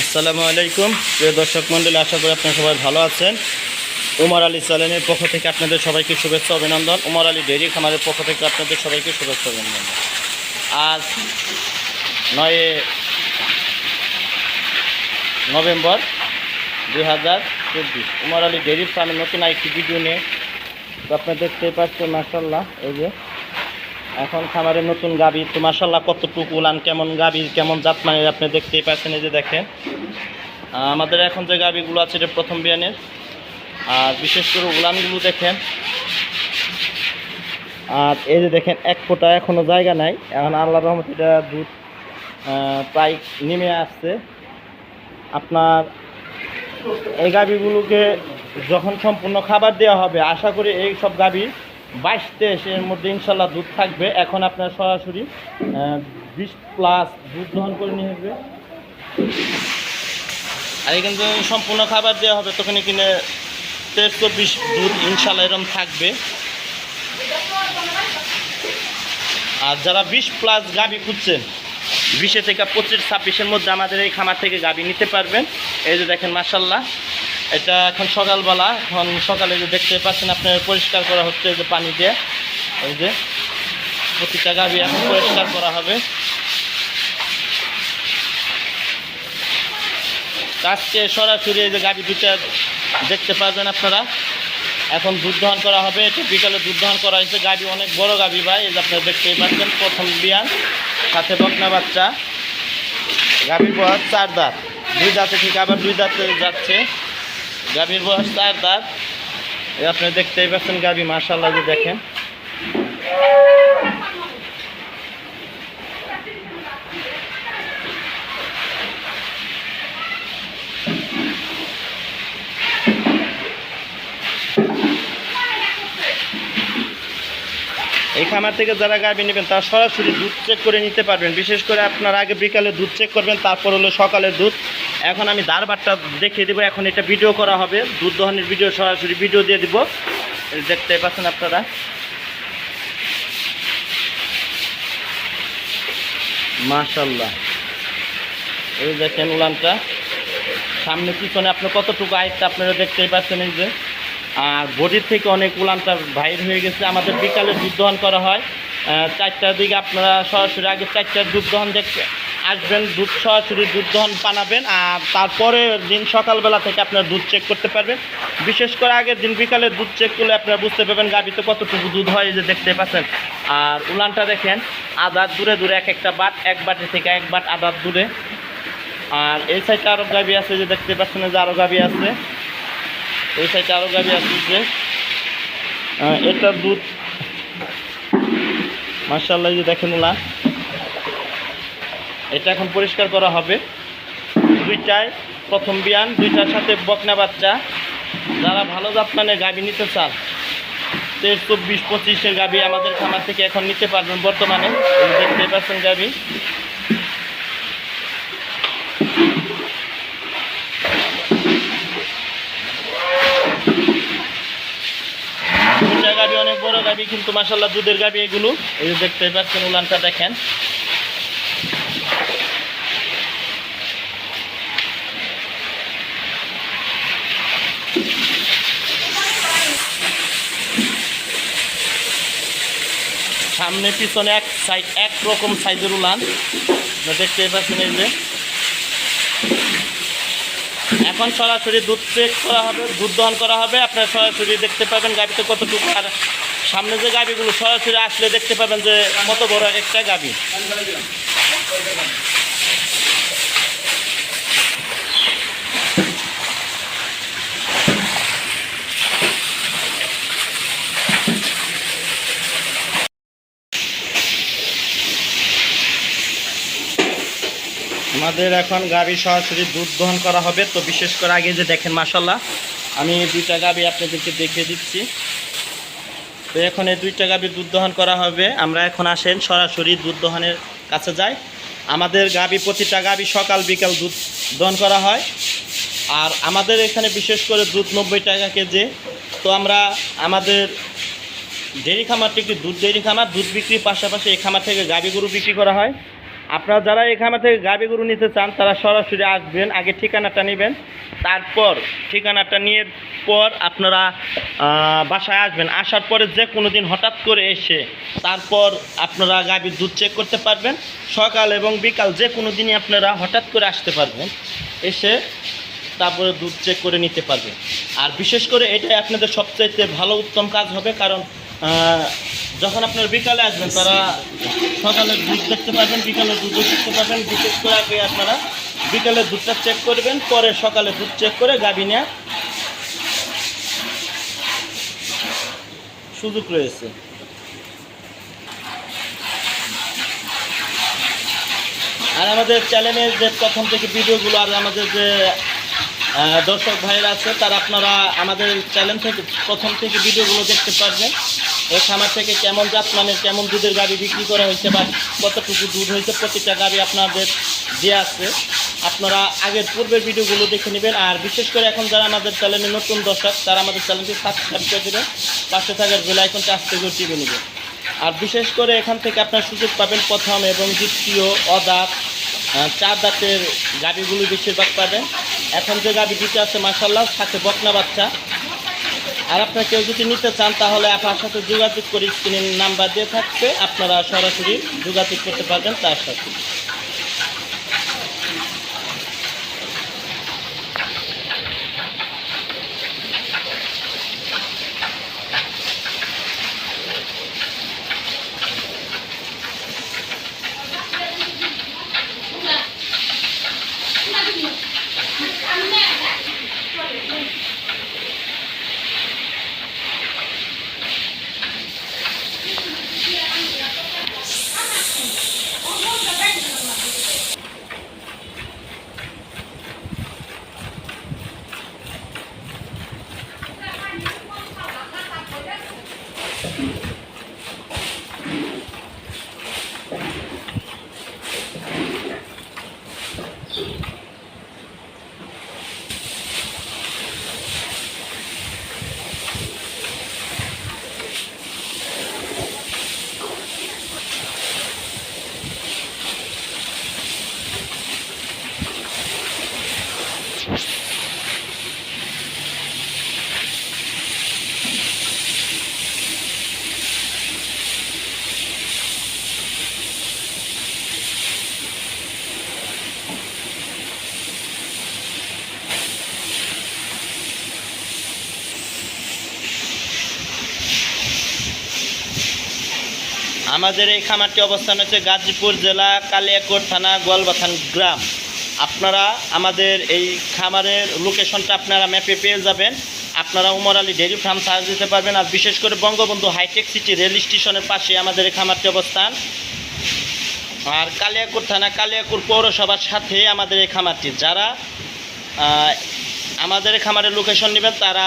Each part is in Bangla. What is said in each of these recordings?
আসসালামু আলাইকুম। প্রিয় দর্শক মণ্ডলী আশা করি আপনারা সবাই ভালো আছেন। উমর আলী চ্যানেলের পক্ষ থেকে আপনাদের সবাইকে শুভেচ্ছা অভিনন্দন। উমর আলী ডেইরি খামারের পক্ষ থেকে আপনাদের সবাইকে শুভেচ্ছা অভিনন্দন। আজ নয় নভেম্বর দুই হাজার চব্বিশ। উমর আলী ডেইরি ফার্মের নতুন আরেকটি ভিডিও নিয়ে আপনাদের দেখতে পাচ্ছেন মাসাল্লাহ এই যে এখন খামারের নতুন গাবি তো মাসাল্লাহ কতটুকু উলান, কেমন গাবি কেমন জাত মানে আপনি দেখতেই পাচ্ছেন, এই যে দেখেন। আমাদের এখন যে গাবিগুলো আছে, এটা প্রথম বিয়ানের। আর বিশেষ করে উলানগুলো দেখেন। আর এই যে দেখেন, এক ফোঁটা এখনও জায়গা নাই। এখন আল্লাহ রহমত এটা দুধ প্রায় নেমে আসছে। আপনার এই গাবিগুলোকে যখন সম্পূর্ণ খাবার দেওয়া হবে, আশা করি এই সব গাবি বাইশ তেইশ এর মধ্যে ইনশাল্লাহ দুধ থাকবে। এখন আপনার সরাসরি বিশ প্লাস দুধ গ্রহণ করে নিয়ে আসবে। আর এখানে সম্পূর্ণ খাবার দেওয়া হবে তখন কিনে তেইশ চব্বিশ দুধ ইনশাল্লাহ এরকম থাকবে। আর যারা বিশ প্লাস গাবি খুঁজছেন, বিশে থেকে পঁচিশ, ছাব্বিশের মধ্যে আমাদের এই খামার থেকে গাবি নিতে পারবেন। এই যে দেখেন মাসাল্লাহ এটা এখন সকালবেলা, এখন সকালে যে দেখতে পাচ্ছেন আপনার, পরিষ্কার করা হচ্ছে যে পানি দিয়ে। এই যে প্রতিটা গাবি এখন পরিষ্কার করা হবে। আজকে সরাসরি এই যে গাবি দুটা দেখতে পারবেন আপনারা। এখন দুধ দহন করা হবে এটা বিকালে দুধ দহন করা হয়েছে। গাবি অনেক বড় গাবি ভাই, এই যে আপনারা দেখতেই পাচ্ছেন, প্রথম বিয়ান সাথে বকনা বাচ্চা। গাভীর বয়স চার দাঁত। দুই দাঁতে ঠিক আবার দুই দাঁতে যাচ্ছে। গাভীর বয়স চার দাঁত আপনি দেখতেই পাচ্ছেন গাভী মার্শাল্লাহ যে দেখেন। এই খামার থেকে যারা গাভী নেবেন, তারা সরাসরি দুধ চেক করে নিতে পারবেন। বিশেষ করে আপনার আগে বিকালে দুধ চেক করবেন, তারপর হলো সকালের দুধ। এখন আমি দারবারটা দেখিয়ে দেবো, এখন এটা ভিডিও করা হবে। দুধ দহনের ভিডিও সরাসরি ভিডিও দিয়ে দিব। দেখতে পাচ্ছেন আপনারা। মাশাল্লাহ এই দেখেন উলানটা। সামনে, পিছনে আপনার কতটুকু আয়টা আপনারা দেখতেই পাচ্ছেন এই যে। আর বডির থেকে অনেক উলানটা বাইর হয়ে গেছে। আমাদের বিকালে দুধ দহন করা হয়। চারটার দিকে আপনারা সরাসরি আগে চারটার দুধ দহন দেখতে আসবেন, দুধ সরাসরি দুধ দহন পানাবেন আর তারপরে দিন সকালবেলা থেকে আপনার দুধ চেক করতে পারবেন। বিশেষ করে আগের দিন বিকালে দুধ চেক করলে আপনারা বুঝতে পারবেন গাভিতে কতটুকু দুধ হয় যে দেখতে পাচ্ছেন। আর উলানটা দেখেন আদার দূরে দূরে এক একটা বাট, এক বাটি থেকে এক বাট আদার দূরে। আর এই সাইডে আরও গাভি আছে যে দেখতে পাচ্ছেন যে আরও গাভি আছে। এই সাইডে আরও গাভি আছে যে। এটার দুধ। মার্শাল্লাহ যে দেখেন ওলা এটা এখন পরিষ্কার করা হবে। দুইটায় প্রথম বিয়ান, দুইটার সাথে বকনা বাচ্চা। যারা ভালো মানে গাভি নিতে চান তেইশ চব্বিশ পঁচিশের গাভি আমাদের খামার থেকে এখন নিতে পারবেন বর্তমানে। দেখতে পাচ্ছেন গাভি গাভি অনেক বড় গাভি কিন্তু মাসাল্লাহ দুধের গাভি এগুলো। এই দেখতে পাচ্ছেন উলানটা দেখেন। সামনে, পিছনে এক সাইজ এক রকম সাইজের উলান। দেখতে পাচ্ছেন এই যে। এখন সরাসরি দুধ চেক করা হবে, দুধ দহন করা হবে। আপনারা সরাসরি দেখতে পাবেন গাবিতে কতটুকু। আর সামনে যে গাবিগুলো সরাসরি আসলে দেখতে পাবেন যে কত বড় একটা গাভি। আমাদের এখন গাভি সরাসরি দুধ দহন করা হবে। তো বিশেষ করে আগে যে দেখেন মাসাল্লাহ আমি দুইটা গাভি আপনাদেরকে দেখিয়ে দিচ্ছি। তো এখন এই দুইটা গাভি দুধ দহন করা হবে। আমরা এখন আসেন, সরাসরি দুধ দহনের কাছে যাই। আমাদের গাভি প্রতিটা গাভি সকাল, বিকাল দুধ দহন করা হয়। আর আমাদের এখানে বিশেষ করে দুধ নব্বই টাকা কেজি। তো আমরা আমাদের ডেরি খামারটি একটি দুধ ডেরি খামার। দুধ বিক্রির পাশাপাশি এই খামার থেকে গাভি গরু বিক্রি করা হয়। আপনারা যারা খামার থেকে গাবি গরু নিতে চান, তারা সরাসরি আসবেন, আগে ঠিকানাটা নেবেন। তারপর ঠিকানাটা নিয়ে পর আপনারা বাসায় আসবেন। আসার পরে যে কোনো দিন হঠাৎ করে এসে তারপর আপনারা গাভীর দুধ চেক করতে পারবেন। সকাল এবং বিকাল যে কোনো দিনই আপনারা হঠাৎ করে আসতে পারবেন। এসে তারপরে দুধ চেক করে নিতে পারবেন। আর বিশেষ করে এটাই আপনাদের সবচাইতে ভালো উত্তম কাজ হবে, কারণ যখন আপনার বিকালে আসবেন, তারা সকালে দুধ দেখতে পারবেন বিকালে দুধও দেখতে পারবেন বিশেষ করে আগে আপনারা বিকালে দুধটা চেক করবেন, পরে সকালে দুধ চেক করে গাভী নেওয়ার সুযোগ রয়েছে। আর আমাদের চ্যানেলের যে প্রথম থেকে ভিডিওগুলো আর আমাদের যে দর্শক ভাইয়েরা আছে, তারা আপনারা আমাদের চ্যানেল থেকে প্রথম থেকে ভিডিওগুলো দেখতে পারবেন। এই খামার থেকে কেমন জাত মানে কেমন দুধের গাড়ি বিক্রি করা হয়েছে বা কতটুকু দুধ হয়েছে, প্রতিটা গাড়ি আপনাদের দেওয়া আছে। আপনারা আগের পূর্বের ভিডিওগুলো দেখে নেবেন। আর বিশেষ করে এখন যারা আমাদের চ্যানেলে নতুন দর্শক, তারা আমাদের চ্যানেলটি সাবস্ক্রাইব করে দেবেন। পাশে থাকার বেল আইকনটা আস্তে করে টিপে নেবেন। আর বিশেষ করে এখান থেকে আপনার সুযোগ পাবেন প্রথম এবং দ্বিতীয় অদাত চার দাঁতের গাড়িগুলো বেশিরভাগ পাবেন। এখন যে গাড়ি দিতে আছে মাসাল্লাহ সাথে বকনা বাচ্চা। আর আপনার কেউ যদি নিতে চান, তাহলে আপনার সাথে যোগাযোগ করে স্ক্রিনের নাম্বার দিয়ে থাকবে। আপনারা সরাসরি যোগাযোগ করতে পারবেন তার সাথে। আমাদের এই খামারটি অবস্থান হচ্ছে গাজীপুর জেলা কালিয়াকোট থানা গোয়ালবাথান গ্রাম। আপনারা আমাদের এই খামারের লোকেশনটা আপনারা ম্যাপে পেয়ে যাবেন। আপনারা Umar Ali dairy farm search দিতে পারবেন আর বিশেষ করে বঙ্গবন্ধু হাইটেক সিটি রেল স্টেশনের পাশে আমাদের এই খামারটি অবস্থান। আর কালিয়াকুর থানা কালিয়াকুর পৌরসভার সাথে আমাদের এই খামারটি। যারা আমাদের খামারের লোকেশন নেবেন, তারা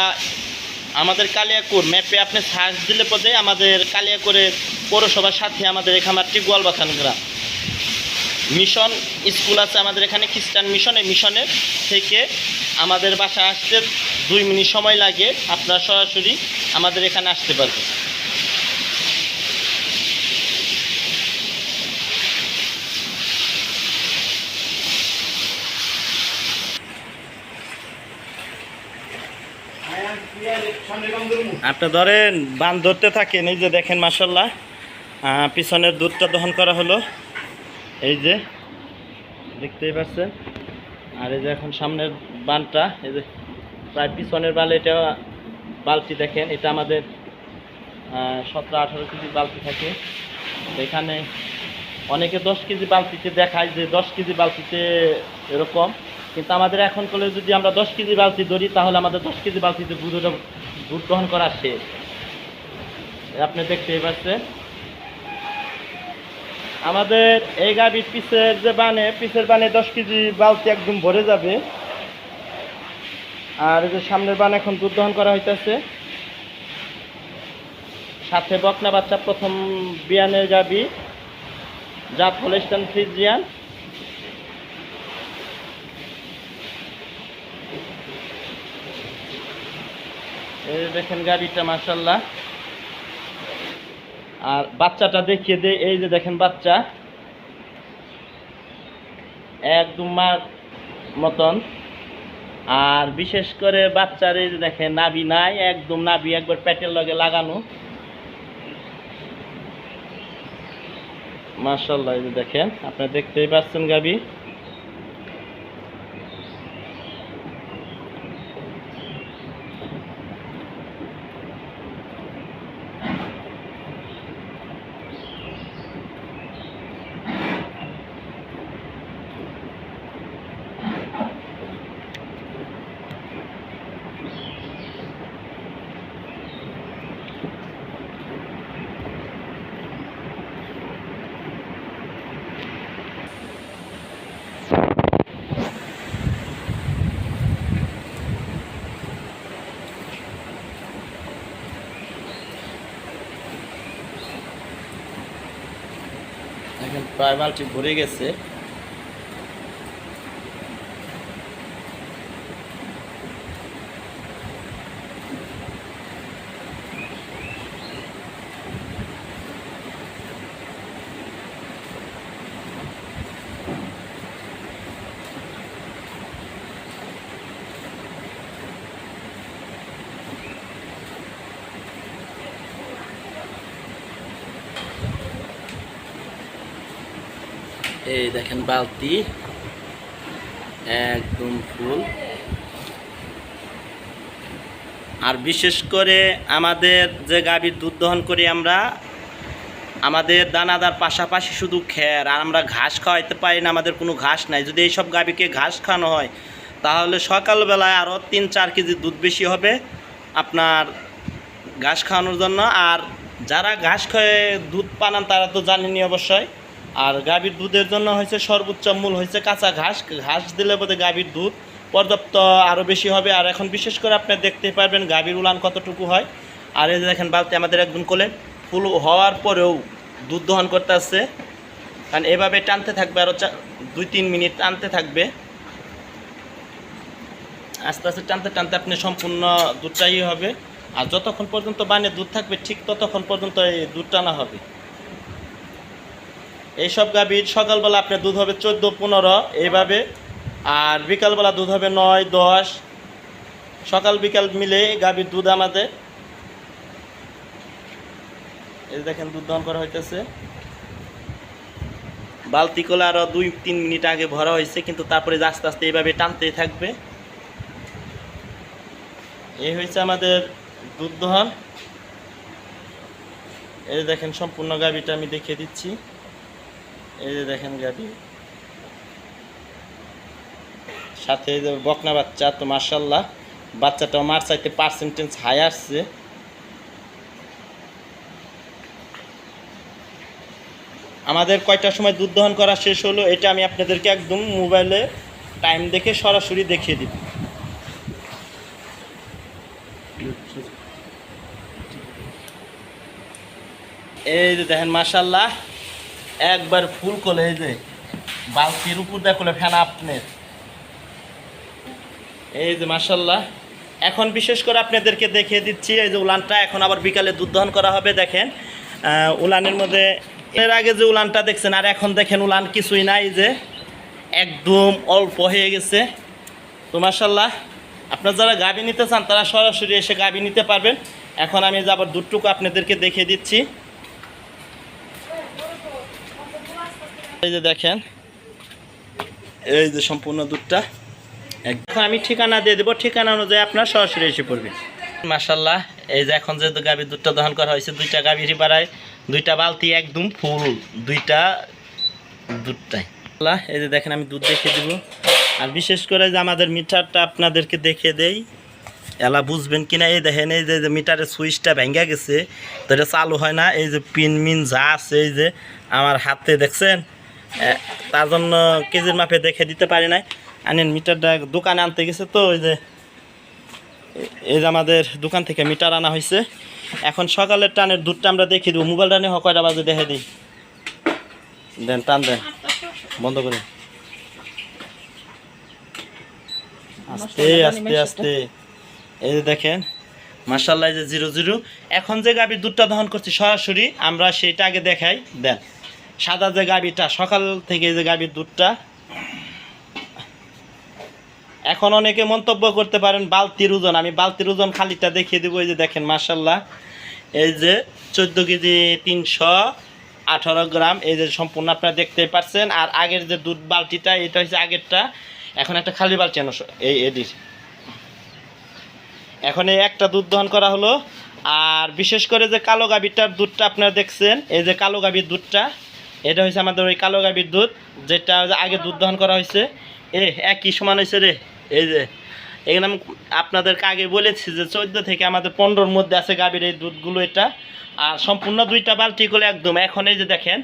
আমাদের কালিয়াকুর ম্যাপে আপনি সার্চ দিলে পদে আমাদের কালিয়াকুরের পৌরসভার সাথে আমাদের এই খামারটি গোয়ালবাথান গ্রাম। মিশন স্কুল আছে আমাদের এখানে, খ্রিস্টান মিশনে। মিশনের থেকে আমাদের বাসা আসতে দুই মিনিট সময় লাগে। আপনারা সরাসরি আমাদের এখানে আসতে পারবেন। আপনি ধরেন, বান ধরতে থাকেন, এই যে দেখেন মাসাল্লাহ পিছনের দুধটা দহন করা হলো। এই যে, দেখতেই পাচ্ছেন। আর এই যে এখন সামনের বানটা, এই যে প্রায় পিছনের বালে এটা বালতি দেখেন, এটা আমাদের সতেরো আঠারো কেজি বালতি থাকে। এখানে অনেকে দশ কেজি বালতিতে দেখায় যে দশ কেজি বালতিতে এরকম, কিন্তু আমাদের এখন করলে যদি আমরা দশ কেজি বালতি ধরি, তাহলে আমাদের দশ কেজি বালতিতে দুধ দুধ গ্রহণ করা শেষ। আপনি দেখতেই পাচ্ছেন। আমাদের এই গাড়ির পিসের যে বানে, পিসের বানে দশ কেজি বালতি একদম ভরে যাবে। আর যে সামনের বান এখন দুধ দহন করা হইতেছে। সাথে বকনা বাচ্চা প্রথম বিয়ানের গাবি যা ফলেস্টান ফ্রিজিয়ান। এই দেখেন গাড়িটা মাসাল্লাহ আর বাচ্চাটা দেখিয়ে দে, এই যে দেখেন বাচ্চা। একদম মার মতন। আর বিশেষ করে বাচ্চার এই যে দেখেন নাভি নাই, একদম নাভি একবার পেটের লগে লাগানো। মার্শাল্লাহ এই যে দেখেন আপনি দেখতেই পাচ্ছেন গাবি দেখেন প্রায় বালতি ভরে গেছে। এই দেখেন বালতি, একদম ফুল। আর বিশেষ করে আমাদের যে গাভীর দুধ দহন করি আমরা, আমাদের দানাদার পাশাপাশি শুধু খ্যার আর আমরা ঘাস খাওয়াইতে পারি না, আমাদের কোনো ঘাস নাই। যদি এইসব গাভীকে ঘাস খাওয়ানো হয়, তাহলে সকালবেলায় আরও তিন চার কেজি দুধ বেশি হবে আপনার ঘাস খাওয়ানোর জন্য। আর যারা ঘাস খেয়ে দুধ পানান তারা তো জানেনি অবশ্যই। আর গাভীর দুধের জন্য হয়েছে সর্বোচ্চ মূল হয়েছে কাঁচা ঘাস। ঘাস দিলে বোধহয় গাভীর দুধ পর্যাপ্ত আরও বেশি হবে। আর এখন বিশেষ করে আপনি দেখতে পারবেন গাভীর উলান কতটুকু হয়। আর এই দেখেন বালতি আমাদের একদম কোলে ফুল হওয়ার পরেও দুধ দহন করতে আসছে। কারণ এভাবে টানতে থাকবে আরও দুই তিন মিনিট টানতে থাকবে। আস্তে আস্তে টানতে টানতে আপনি সম্পূর্ণ দুধটাই হবে। আর যতক্ষণ পর্যন্ত বানে দুধ থাকবে, ঠিক ততক্ষণ পর্যন্ত এই দুধ টানা হবে। এইসব গাভীর সকালবেলা আপনার দুধ হবে চোদ্দ, পনেরো, এইভাবে। আর বিকালবেলা দুধ হবে নয়, দশ। সকাল, বিকাল মিলে গাভীর দুধ আমাদের। এই দেখেন দুধ দহন করা হইতেছে। বালতি কোলে আরও দুই, তিন মিনিট আগে ভরা হয়েছে কিন্তু তারপরে আস্তে আস্তে এইভাবে টানতেই থাকবে। এই হয়েছে আমাদের দুধ দহন। এই দেখেন সম্পূর্ণ গাভীটা আমি দেখিয়ে দিচ্ছি। এই যে দেখেন গাভী। সাথে এই যে বকনা বাচ্চা, তো মার্শাল্লাহ বাচ্চাটা মার চাইতে পার্সেন্টেজ হাই আসছে। আমাদের কয়টার সময় দুধ দহন করা শেষ হলো, এটা আমি আপনাদেরকে একদম মোবাইলে টাইম দেখে সরাসরি দেখিয়ে দিব। এই যে দেখেন মাশাল্লাহ একবার ফুল কোলে এই যে বালতির উপর দেখলে ফ্যান আপনার। এই যে মাশাল্লাহ। এখন বিশেষ করে আপনাদেরকে দেখিয়ে দিচ্ছি, এই যে উলানটা এখন আবার বিকালে দুধ দহন করা হবে, দেখেন। উলানের মধ্যে এর আগে যে উলানটা দেখছেন, আর এখন দেখেন উলান কিছুই নাই যে একদম অল্প হয়ে গেছে। তো মাশাল্লাহ, আপনার যারা গাভী নিতে চান, তারা সরাসরি এসে গাভী নিতে পারবেন। এখন আমি যাবার দুধটুকু আপনাদেরকে দেখিয়ে দিচ্ছি। এই যে দেখেন, এই যে সম্পূর্ণ দুধটা এখন আমি ঠিকানা দিয়ে দেবো। ঠিকানা অনুযায়ী আপনার সরাসরি এসে পড়বেন মাসাল্লাহ এই যে এখন যে গাভীর দুধটা দহন করা হয়েছে, দুইটা গাভীর পাড়ায় দুইটা বালতি একদম ফুল, দুইটা দুধটাই। এই যে দেখেন, আমি দুধ দেখিয়ে দিব। আর বিশেষ করে যে আমাদের মিটারটা আপনাদেরকে দেখে দেই, এলা বুঝবেন কিনা, এই দেখেন, এই যে মিটারের সুইচটা ভেঙে গেছে, তো এটা চালু হয় না। এই যে পিন মিন যা আছে, এই যে আমার হাতে, দেখছেন? তার জন্য কেজির মাপে দেখে দিতে পারি নাই। আনেন মিটারটা দোকানে আনতে গেছে তো, ওই যে, এই যে আমাদের দোকান থেকে মিটার আনা হয়েছে। এখন সকালের টানের দুধটা আমরা দেখিয়ে দেবো। মোবাইল টানে কয়টা বাজে দেখে দিই। দেন, টান দেন। বন্ধ করে। আস্তে আস্তে আস্তে। এই যে দেখেন মার্শাল্লাহ যে জিরো জিরো। এখন যে গাভীর দুধটা দহন করছি সরাসরি, আমরা সেইটা আগে দেখাই। দেন। সাদা যে গাভীটা, সকাল থেকে যে গাভীর দুধটা। এখন অনেকে মন্তব্য করতে পারেন, বালতির ওজন। আমি বালতির ওজন খালিটা দেখিয়ে দেবো, এই যে দেখেন মার্শাল্লাহ এই যে চোদ্দ কেজি তিনশো আঠারো গ্রাম, এই যে সম্পূর্ণ আপনারা দেখতে পাচ্ছেন আর আগের যে দুধ বালতিটা, এটা হচ্ছে আগেরটা। এখন একটা খালি বালতি আনো, এই এদির। এখন এই একটা দুধ দহন করা হলো। আর বিশেষ করে যে কালো গাভীরটার দুধটা আপনারা দেখছেন, এই যে কালো গাভীর দুধটা এটা হয়েছে আমাদের ওই কালো গাভীর দুধ, যেটা আগে দুধ দহন করা হয়েছে এ, একই সমান হয়েছে রে। এই যে, এখানে আমি আপনাদেরকে আগে বলেছি যে চোদ্দ থেকে আমাদের পনেরোর মধ্যে আছে গাভীর এই দুধগুলো এটা। আর সম্পূর্ণ দুইটা বালতি করে একদম, এখন এই যে দেখেন,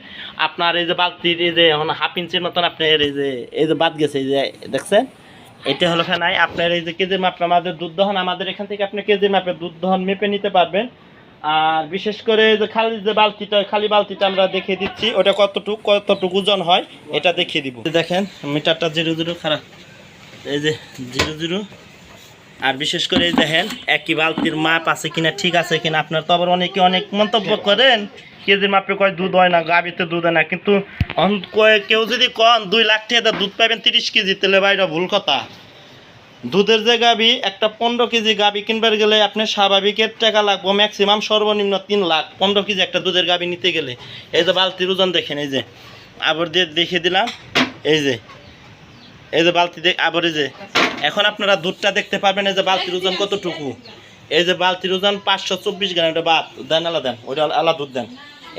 আপনার এই যে বালতির এই যে এখন হাফ ইঞ্চির মতন আপনার এই যে এই যে বাদ গেছে, এই যে দেখছেন? এটা হলো ফেনাই, আপনার এই যে কেজির মাপে আমাদের দুধ দহন, আমাদের এখান থেকে আপনি কেজির মাপে দুধ দহন মেপে নিতে পারবেন। আর বিশেষ করে যে খালি যে বালতিটা খালি বালতিটা আমরা দেখিয়ে দিচ্ছি ওটা কতটুকু কতটুকু ওজন হয় এটা দেখিয়ে দিব। দেখেন মিটারটা জিরো জিরো খারাপ। এই যে জিরো জিরো। আর বিশেষ করে এই দেখেন একই বালতির মাপ আছে কিনা ঠিক আছে কিনা আপনার তো আবার অনেকে অনেক মন্তব্য করেন কেজির মাপে কয় দুধ হয় না গাবিতে দুধ হয় না কিন্তু কেউ যদি কন দুই লাখ টাকা দুধ পাবেন তিরিশ কেজি তাহলে বাইরে ভুল কথা। দুধের যে গাবি একটা পনেরো কেজি গাবি কিনবার গেলে আপনার স্বাভাবিকের টাকা লাগবো ম্যাক্সিমাম সর্বনিম্ন তিন লাখ। পনেরো কেজি একটা দুধের গাবি নিতে গেলে। এই যে বালতির ওজন দেখেন এই যে। আবার দিয়ে দেখিয়ে দিলাম। এই যে। এই যে বালতি দেখ আবার এই যে। এখন আপনারা দুধটা দেখতে পারবেন এই যে বালতির ওজন কতটুকু। এই যে বালতির ওজন পাঁচশো চব্বিশ গ্রাম এটা বাদ। দেন আলাদা দেন। ওইটা আলাদা দুধ দেন।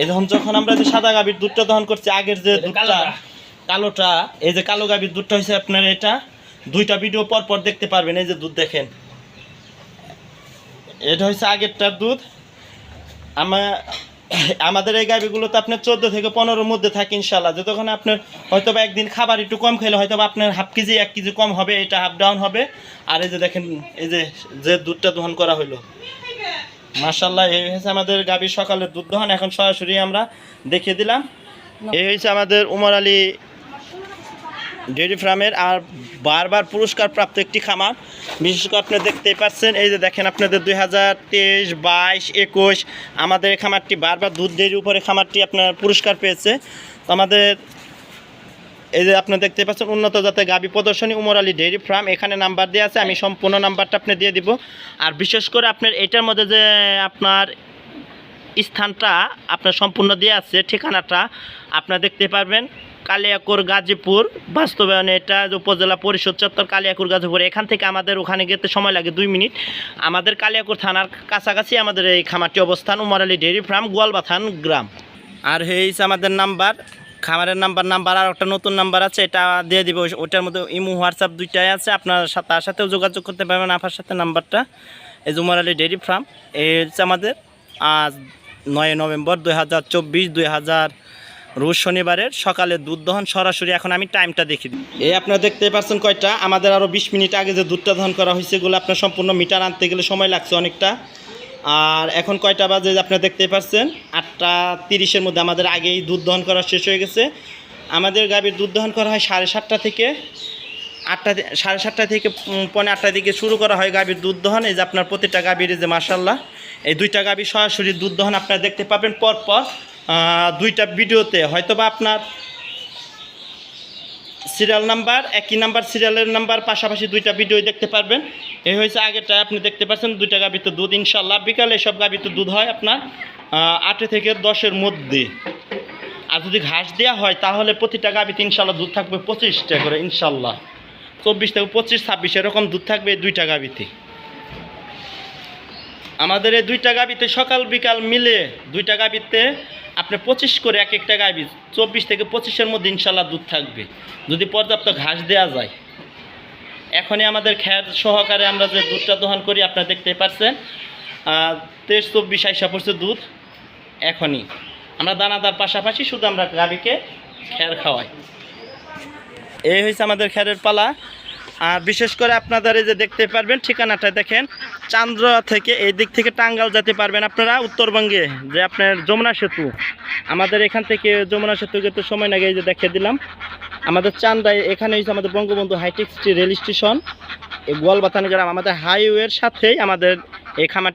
এই যখন যখন আমরা যে সাদা গাভীর দুধটা দহন করছি আগের যে দুধটা কালোটা। এই যে কালো গাভীর দুধটা হয়েছে আপনার এটা। দুইটা ভিডিও পর পর দেখতে পারবেন, এই যে দুধ দেখেন। এটা হচ্ছে আগেরটার দুধ। আমার আমাদের এই গাভিগুলোতে আপনার চোদ্দ থেকে পনেরোর মধ্যে থাকে ইনশাল্লাহ যতক্ষণ আপনার হয়তো বা একদিন খাবার একটু কম খেলে হয়তো বা আপনার হাফ কেজি, এক কেজি কম হবে, এটা হাফ ডাউন হবে। আর এই যে দেখেন, এই যে যে দুধটা দহন করা হলো মার্শাল্লাহ এই হয়েছে আমাদের গাভীর সকালের দুধ দহন। এখন সরাসরি আমরা দেখিয়ে দিলাম। এই হয়েছে আমাদের উমর আলী ডেয়ারি ফার্মের আর বারবার পুরস্কার প্রাপ্ত একটি খামার। বিশেষ করে আপনি দেখতেই পাচ্ছেন, এই যে দেখেন আপনাদের দুই হাজার তেইশ, বাইশ, একুশ, আমাদের এই খামারটি বারবার দুধ ডেয়ারির উপরে খামারটি আপনার পুরস্কার পেয়েছে। তো আমাদের এই যে আপনি দেখতে পাচ্ছেন, উন্নত জাতের গাবি প্রদর্শনী, উমর আলী ডেয়ারি ফার্ম, এখানে নাম্বার দেওয়া আছে, আমি সম্পূর্ণ নাম্বারটা আপনি দিয়ে দিব। আর বিশেষ করে আপনার এটার মধ্যে যে আপনার স্থানটা, আপনার সম্পূর্ণ দেওয়া আছে, ঠিকানাটা, আপনারা দেখতে পারবেন। কালিয়াকুর, গাজীপুর, বাস্তবায়নে এটা উপজেলা পরিষদ চত্বর কালিয়াকুর, গাজীপুর, এখান থেকে আমাদের ওখানে যেতে সময় লাগে দুই মিনিট। আমাদের কালিয়াকুর থানার কাছাকাছি আমাদের এই খামারটি অবস্থান, উমর আলী ডেয়ারি ফার্ম, গোয়ালবাথান গ্রাম। আর হয়েছে আমাদের নাম্বার, খামারের নাম্বার নাম্বার আর একটা নতুন নাম্বার আছে, এটা দিয়ে দিব। ওই- ওটার মধ্যে ইমো, হোয়াটসঅ্যাপ দুইটাই আছে, আপনার সাথে তার সাথেও যোগাযোগ করতে পারবেন আপনার সাথে নাম্বারটা। এই যে উমর আলী ডেয়ারি ফার্ম, এই হচ্ছে আমাদের আজ নয় নভেম্বর দুই হাজার চব্বিশ, দুই হাজার রোজ শনিবারের সকালে দুধ দহন সরাসরি এখন আমি টাইমটা দেখি। দিই এই আপনারা দেখতে পাচ্ছেন কয়টা? আমাদের আরও বিশ মিনিট আগে যে দুধটা দহন করা হয়েছে এগুলো আপনার সম্পূর্ণ মিটার আনতে গেলে সময় লাগছে অনেকটা। আর এখন কয়টা বাজে আপনারা দেখতে পাচ্ছেন আটটা তিরিশের মধ্যে আমাদের আগেই দুধ দহন করা শেষ হয়ে গেছে। আমাদের গাভীর দুধ দহন করা হয় সাড়ে সাতটা থেকে। আটটা সাড়ে সাতটা থেকে উম, আটটা দিকে শুরু করা হয় গাভীর দুধ দহন। এই যে আপনার প্রতিটা গাভীর যে মাসাল্লাহ এই দুইটা গাভী সরাসরি দুধ দহন আপনারা দেখতে পাবেন। পর পর আহ, দুইটা ভিডিওতে হয়তো বা আপনার সিরিয়াল নাম্বার একই নাম্বার সিরিয়ালের নাম্বার পাশাপাশি দুইটা ভিডিও দেখতে পারবেন। এই হয়েছে আগেরটা, আপনি দেখতে পাচ্ছেন দুইটা গাভিতে দুধ ইনশাল্লাহ বিকালে সব গাভিতে দুধ হয় আপনার আটে থেকে দশের মধ্যে। আর যদি ঘাস দেওয়া হয়, তাহলে প্রতিটা গাভিতে ইনশাল্লাহ দুধ থাকবে পঁচিশটা করে ইনশাল্লাহ চব্বিশ থেকে পঁচিশ, ছাব্বিশ এরকম দুধ থাকবে এই দুইটা গাভিতে। আমাদের এই দুইটা গাবিতে সকাল, বিকাল মিলে দুইটা গাবিতে আপনি পঁচিশ করে এক একটা গাবি, চব্বিশ থেকে পঁচিশের মধ্যে ইনশাল্লাহ দুধ থাকবে। যদি পর্যাপ্ত ঘাস দেওয়া যায়। এখনই আমাদের খ্যার সহকারে আমরা যে দুধটা দহন করি, আপনারা দেখতে পাচ্ছেন তেইশ, চব্বিশ আইসা পড়ছে দুধ। এখনই। আমরা দানাদার পাশাপাশি শুধু আমরা গাবিকে খ্যার খাওয়াই। এই হয়েছে আমাদের খ্যারের পালা। বিশেষ করে আপনাদের এই যে দেখতে পারবেন ঠিকানাটা দেখেন, চান্দ্র থেকে এই দিক থেকে টাঙ্গাল যেতে পারবেন আপনারা, উত্তরবঙ্গে, যে আপনার যমুনা সেতু। আমাদের এখান থেকে যমুনা সেতু যেতে সময় লাগে এই যে দেখে দিলাম। আমাদের চান্দায় এখানে হচ্ছে আমাদের Bangabandhu hi-tech city rail station. Goyalbathani গ্রাম আমাদের হাইওয়ের সাথেই আমাদের এই খামার